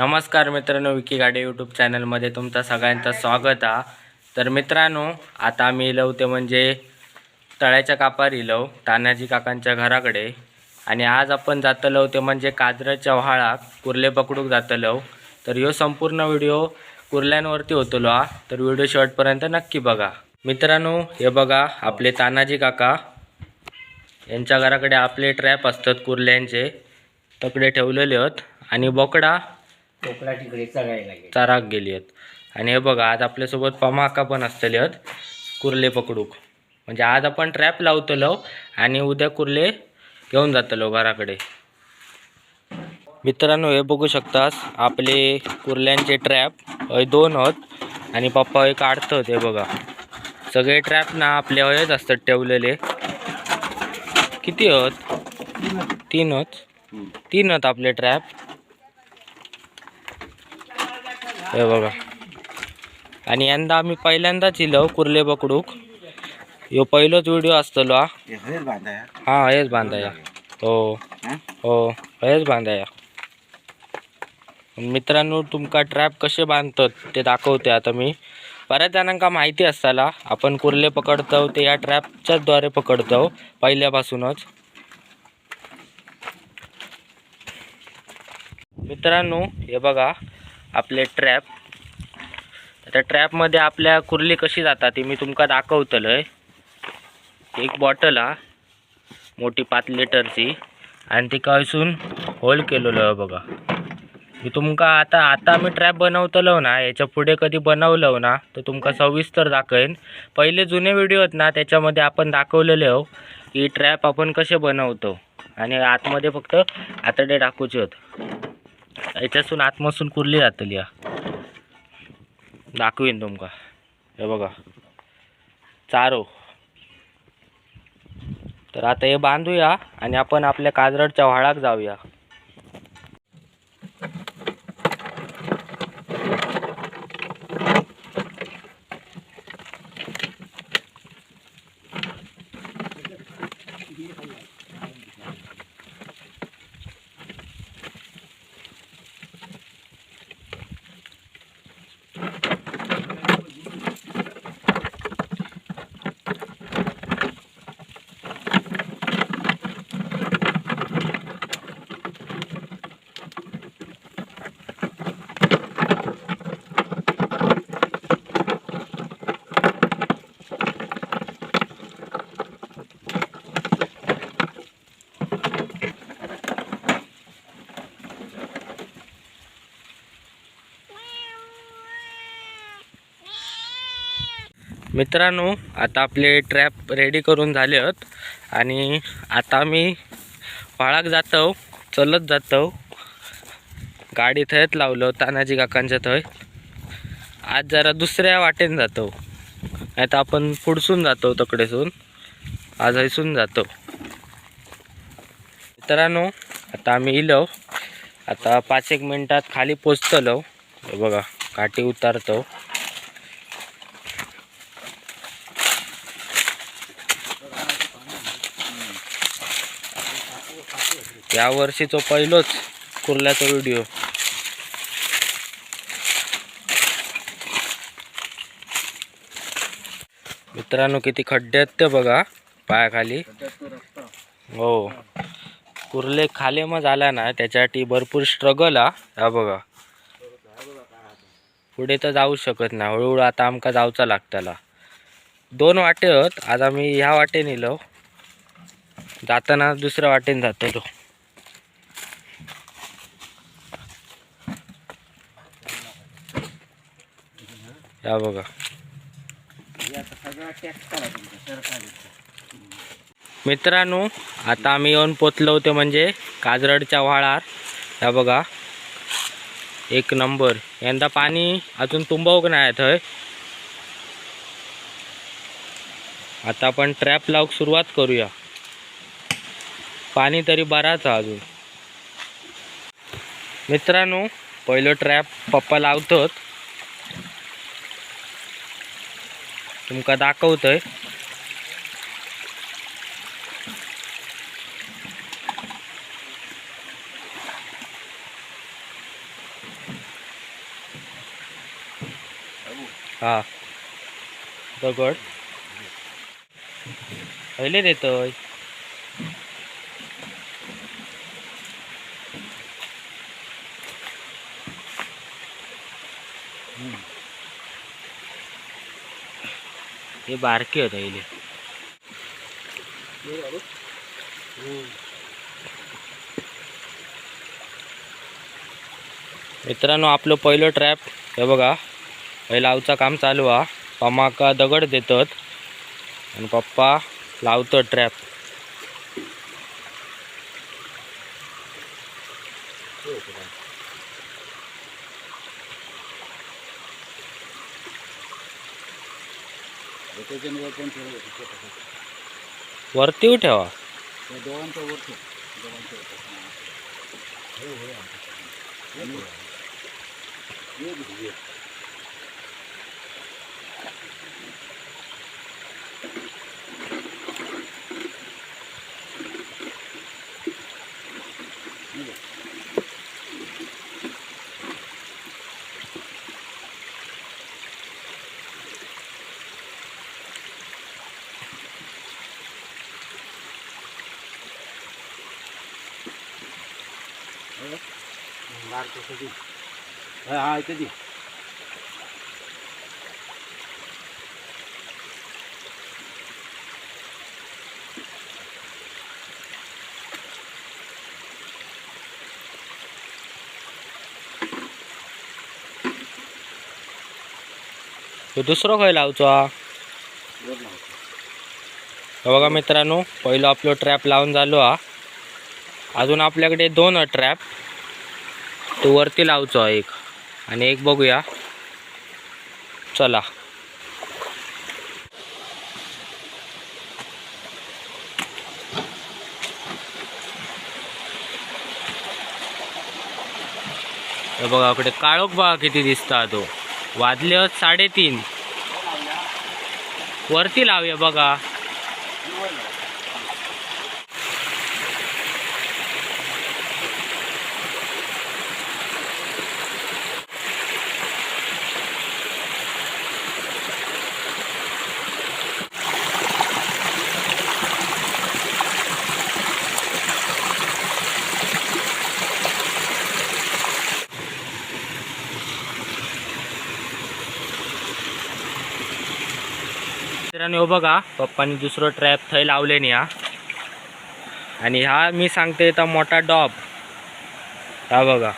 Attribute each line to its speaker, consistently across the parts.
Speaker 1: नमस्कार मित्रांनो विकी गाडी यूट्यूब चॅनलमध्ये तुमचं सगळ्यांचं स्वागत आहे. तर मित्रांनो आता आम्ही इलव ते म्हणजे तळ्याच्या कापार इलव तानाजी काकांच्या घराकडे. आणि आज आपण जातलो ते म्हणजे काजराच्या व्हाळाक कुर्ले पकडूक जातलो तर ह्यो संपूर्ण व्हिडिओ कुर्ल्यांवरती होतलो हा. तर व्हिडिओ शेवटपर्यंत नक्की बघा. मित्रांनो हे बघा आपले तानाजी काका. यांच्या घराकडे आपले ट्रॅप असतात कुर्ल्यांचे. तकडे ठेवलेले आहेत आणि बोकडा
Speaker 2: कोकणा तिकडे चरायला गेले.
Speaker 1: चाराक गेली आहेत. आणि हे बघा आज आपल्यासोबत पमाका पण असतले आहेत. कुर्ले पकडूक. म्हणजे आज आपण ट्रॅप लावतलो आणि उद्या कुर्ले घेऊन जातलो घराकडे. मित्रांनो हे बघू शकतास आपले कुर्ल्यांचे ट्रॅप हय दोन आहेत आणि पप्पा हय काढतात हे बघा. सगळे ट्रॅप ना आपल्या हयच असतात ठेवलेले. किती आहेत? तीन आहेत. तीन आहेत आपले ट्रॅप हे बघा. आणि यंदा आम्ही पहिल्यांदाच इलो कुर्ले पकडूक ह्यो पहिलोच व्हिडिओ असतलो हा. हा हेच बांधाया? हो हो. हेच बांधाया. मित्रांनो तुमका ट्रॅप कसे बांधतात ते दाखवते आता मी. बऱ्याच जणांका माहिती असताला आपण कुर्ले पकडतो ते या ट्रॅपच्याच द्वारे पकडतो पहिल्यापासूनच. मित्रांनो हे बघा. आपले ट्रॅप त्या ट्रॅपमध्ये आपल्या कुर्ली कशी जातात ती मी तुमका दाखवतलंय. एक बॉटल हा मोठी पाच लिटरची. आणि ती कळसून होल केलेलो बघा. मी तुमका आता आता मी ट्रॅप बनवतलो ना याच्यापुढे कधी बनवलो ना तर तुमका सविस्तर दाखवेन. पहिले जुने व्हिडिओ आहेत ना त्याच्यामध्ये आपण दाखवलेले हो की ट्रॅप आपण कसे बनवतो. आणि आतमध्ये फक्त आतडे टाकूचे होत याच्यासून आतमसून कुरली जातली या. दाखवीन तुमका. हे बघा. चारो. तर आता हे बांधूया आणि आपण आपल्या काजरडच्या व्हाळाक जाऊया. मित्रांनो आता आपले ट्रॅप रेडी करून झाले आहेत. आणि आता मी व्हाळाक जातो चलत जातो गाडी थंयच लावलं तानाजी काकांच्या थंय. आज जरा दुसऱ्या वाटेन जातो नाही तर आपण पुढसून जातो तकडेसून. आज हयसून जातो मित्रांनो आता आम्ही इलो आता पाच एक मिनटात खाली पोचतलो हे बघा काठी उतारतो या वर्षीचो पहिलोच कुर्ल्याचा व्हिडिओ. मित्रांनो किती खड्डे आहेत ते बघा पायाखाली. हो. कुर्ले खाले मग झाला ना त्याच्यासाठी भरपूर स्ट्रगल हा. या बघा. पुढे तर जाऊ शकत नाही. हळूहळू आता आमका जाऊचा लागताला दोन वाटे आहेत. आज आम्ही ह्या वाटेन येलो जाताना दुसऱ्या वाटेन तो या बघा. मित्रांनो आता आम्ही येऊन पोचलो होते म्हणजे काजरडच्या व्हाळार या बघा. एक नंबर. यंदा पाणी अजून तुंबवक नाही थंय आता आपण ट्रॅप लावूक सुरुवात करूया. पाणी तरी बराच अजून. मित्रांनो पहिलं ट्रॅप पप्पा लावतात. तुमका दाखवतोय हा दगड पहिले देतोय हे बारके होत इले मित्रांनो आपलं पहिलं ट्रॅप हे बघा. हे लावचा काम चालू हा पमाका दगड देतात. आणि पप्पा लावतो ट्रॅप
Speaker 2: त्याच्यावर पण ठेवलं
Speaker 1: वरती ठेवा
Speaker 2: त्या दोघांच्या वर ठेव दोघांच्या वर ठेव. हो, हो. आणि- ये दे, ये. मार कसं दे. हा हा, इथे दे.
Speaker 1: तो दुसरं खय लावचो बघा मित्रांनो पहिलं आपलं ट्रॅप लावून झालो हा. अजून आपल्याकडे दोन ट्रॅप तो वरती लावचो एक. आणि एक बघूया. चला. बघा इकडे काळोख बघा किती दिसता तो. वाजले साडेतीन. वरती लावूया बघा. मित्रांनो बघा पप्पानी दुसरं ट्रॅप थंय लावले नाही हा. आणि हा मी सांगते इथं मोठा डॉब. हा बघा.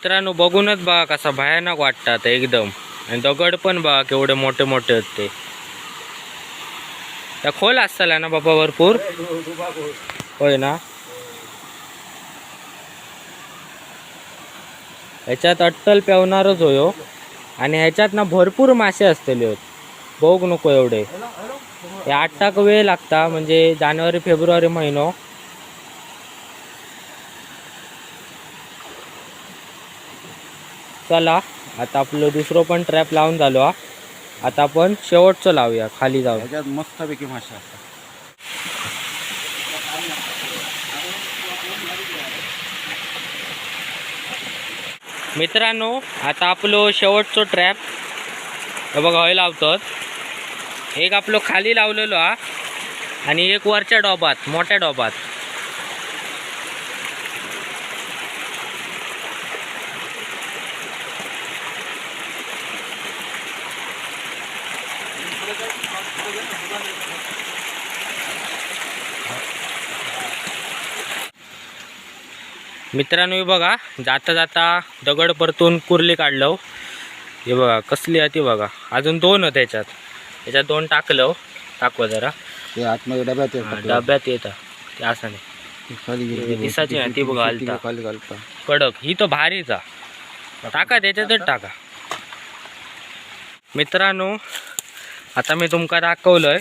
Speaker 1: मित्रांनो बघूनच बघा कसा भयानक वाटतात एकदम. आणि दगड पण बघा केवढे मोठे मोठे आहेत ते. त्या खोल असताला ना बाबा भरपूर? होय ना? ह्याच्यात अट्टल पेवणारच होयो हो. आणि ह्याच्यात ना भरपूर मासे असतले होत. बघ नको एवढे. हे आठ टाक वेळ लागता म्हणजे जानेवारी फेब्रुवारी महिनो. चला आता आपलं दुसरं पण ट्रॅप लावून झालो हा. आता आपण शेवटचं लावूया खाली जाऊन.
Speaker 2: ह्याच्यात मस्तपैकी मासे असतात.
Speaker 1: मित्रांनो आता आपलं शेवटचं ट्रॅप हे बघा हय लावतात. एक आपलं खाली लावलेलो हा. आणि एक वरच्या डॉबात मोठ्या डॉबात मित्रांनो हे बघा जाता जाता दगड परतून कुर्ली काढलं हे. बघा कसली आहे ती बघा. अजून दोन होत त्याच्यात त्याच्यात दोन टाकलं टाकव जरा.
Speaker 2: ते आतमध्ये डब्यात
Speaker 1: हा, डब्यात येतं ते असं नाही. ना ती बघा हलता. कडक. ही तो भारीचा टाका त्याच्यातच टाका. मित्रांनो आता मी तुमका दाखवलंय.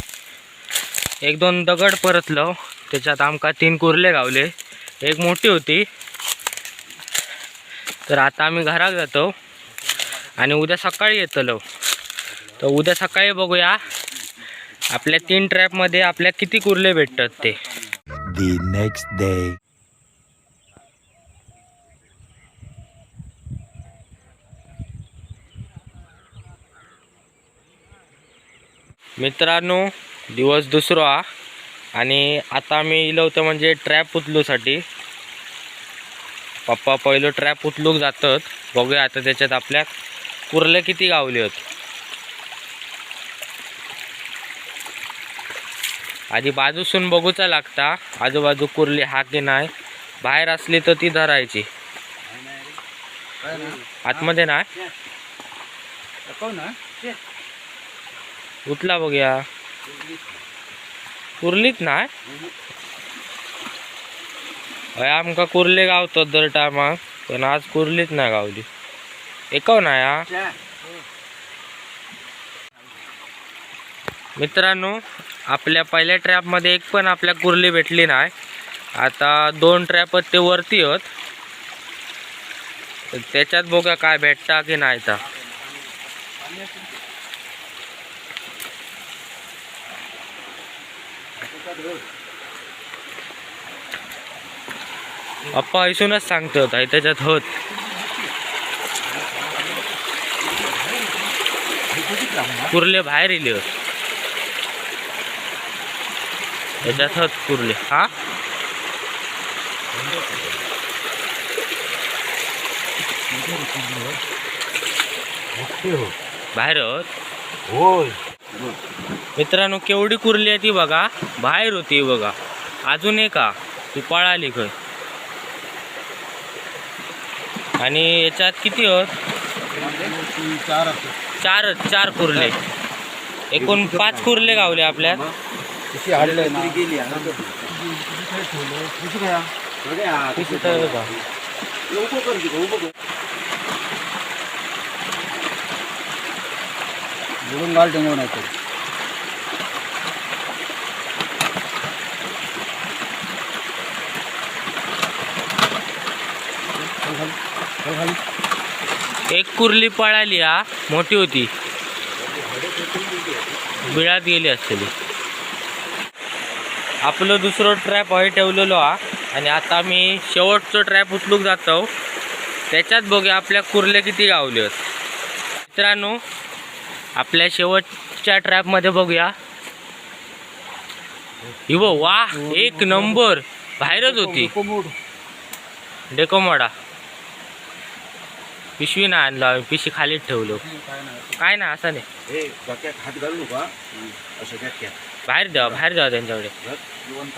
Speaker 1: एक दोन दगड परतलो त्याच्यात आमका तीन कुर्ले गावले. एक मोठी होती. तर आता आम्ही घरात जातो आणि उद्या सकाळी येतलो. तर उद्या सकाळी बघूया आपल्या तीन ट्रॅपमध्ये आपल्या किती कुर्ले भेटतात ते.
Speaker 3: Next day.
Speaker 1: मित्रांनो दिवस दुसरा आणि आता मी इलो होतं म्हणजे ट्रॅप उचलूसाठी. पप्पा पहिलं ट्रॅप उचलूक जातात. बघूया आता त्याच्यात आपल्या कुर्ले किती गावले आहेत आधी बाजूसून बघूचा लागता. आजूबाजू कुर्ली हा की नाही? बाहेर असली तर ती धरायची. आतमध्ये नाही?
Speaker 2: ना
Speaker 1: उठला बघूया. कुर्लीत नाही? हय आमका कुर्ले गावतात दर टायमाक पण आज कुर्लीत नाही गावली. एकव नाही हा मित्रांनो आपल्या पहिल्या ट्रॅपमध्ये एक पण आपल्या कुर्ली भेटली नाही. आता दोन ट्रॅप ते वरती तर त्याच्यात बघा काय भेटता की नाही तर अप्पा ऐसूनच सांगतो ताई त्याच्यात होत. कुर्ले बाहेर येले होत त्याच्यात होत कुर्ले. हा? बाहेर होत?
Speaker 2: होय
Speaker 1: मित्रांनो केवढी कुर्ली आहे ती बघा. बाहेर होती बघा. अजून आहे का ती पळाली खय आणि याच्यात किती होत
Speaker 2: चार असतात
Speaker 1: चार चार कुर्ले. एकूण पाच कुर्ले गावले आपल्यात.
Speaker 2: कशी हाडलंय ना? बुडून घाल टेंगव नाही तर
Speaker 1: एक कुर्ली पळाली हा. मोठी होती. बिळात गेली असलेली आपलं दुसरं ट्रॅप हय ठेवलेलो हा. आणि आता मी शेवटचं ट्रॅप उचलूक जातो. त्याच्यात बघूया आपल्या कुर्ले किती गावले आहेत. मित्रांनो आपल्या शेवटच्या ट्रॅपमध्ये बघूया. इव वा एक नंबर. बाहेरच होती. डेकोमोडा. पिशवी नाही आणलं आम्ही पिशवी खालीच ठेवलो.
Speaker 2: काय
Speaker 1: ना असं नाही. बाहेर द्यावा बाहेर द्यावा त्यांच्याकडे.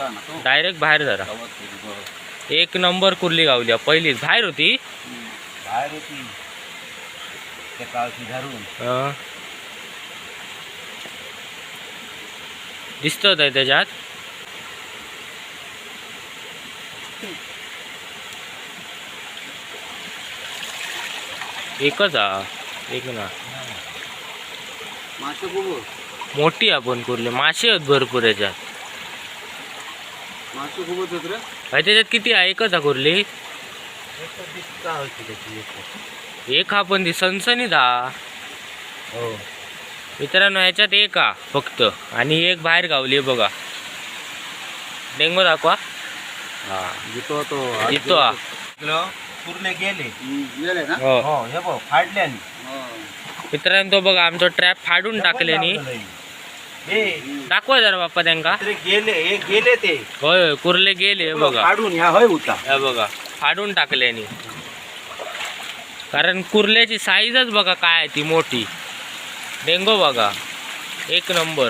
Speaker 2: ना
Speaker 1: डायरेक्ट बाहेर जरा.
Speaker 2: बरं.
Speaker 1: एक नंबर कुर्ली गावली पहिलीच. बाहेर होती.
Speaker 2: बाहेर होती.
Speaker 1: दिसत आहे त्याच्यात? एकच हा. एक ना.
Speaker 2: मासे खूप
Speaker 1: मोठी आपण कुर्ली. मासे आहेत भरपूर याच्यात.
Speaker 2: मासे खूपच रे.
Speaker 1: त्याच्यात किती आहे? एकच हा कुर्ली.
Speaker 2: एक.
Speaker 1: हा पण ती सनसनीत हा.
Speaker 2: हो.
Speaker 1: मित्रांनो ह्याच्यात एक हा फक्त. आणि एक बाहेर गावली आहे बघा. डेंगो दाखवा.
Speaker 2: हा जितो तो.
Speaker 1: जितो हा.
Speaker 2: पूर्ण गेले. गेले ना?
Speaker 1: हो.
Speaker 2: हो हे बघ फाडले
Speaker 1: मित्रांनो तो बघा आमचा ट्रॅप फाडून टाकले नी.
Speaker 2: हे
Speaker 1: दाखवा जरा बाप्पा त्यांका.
Speaker 2: ते गेले हे गेले ते.
Speaker 1: होय होय कुर्ले गेले हे बघा.
Speaker 2: फाडून ह्या होय होता
Speaker 1: हे बघा फाडून टाकले नी. कारण कुर्ल्याची साईजच बघा काय आहे ती मोठी. डेंगो बघा. एक नंबर.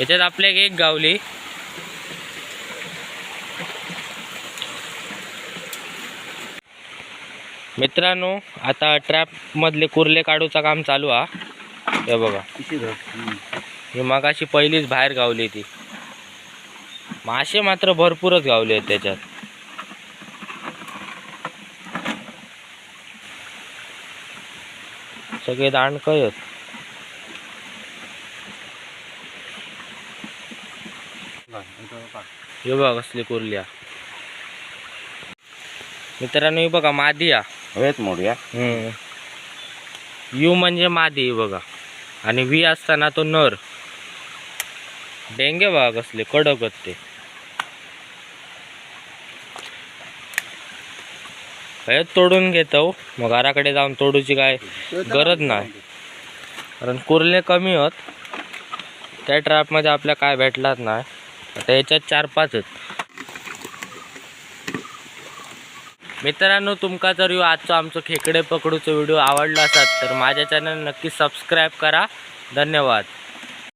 Speaker 1: याच्यात आपल्या एक गावली. मित्रांनो आता ट्रॅप मधले कुर्ले काढूचा काम चालू हा. हे बघा.
Speaker 2: किती धर
Speaker 1: ही मगाशी पहिलीच बाहेर गावली ती. मासे मात्र भरपूरच गावले आहेत त्याच्यात. सगळे दांडकय आहेत. हे बघा कसली कुर्ल्या मित्रांनो बघा मादी या
Speaker 2: हवेत मोडूया.
Speaker 1: यू म्हणजे मादी बघा. आणि वी असताना तो नर. डेंगे बघा कसले कडक आहेत ते हळद तोडून घेतो मग घराकडे जाऊन तोडूची काय गरज नाही. कारण कुर्ले कमी होत. त्या ट्रॅपमध्ये आपल्या काय भेटलाच नाही. आता याच्यात चार पाच आहेत. मित्रांनो तुमका जर यो आजचो आमचो खेकडे पकडूचो व्हिडिओ आवडला असात तर माझ्या चॅनल नक्की सबस्क्राईब करा. धन्यवाद.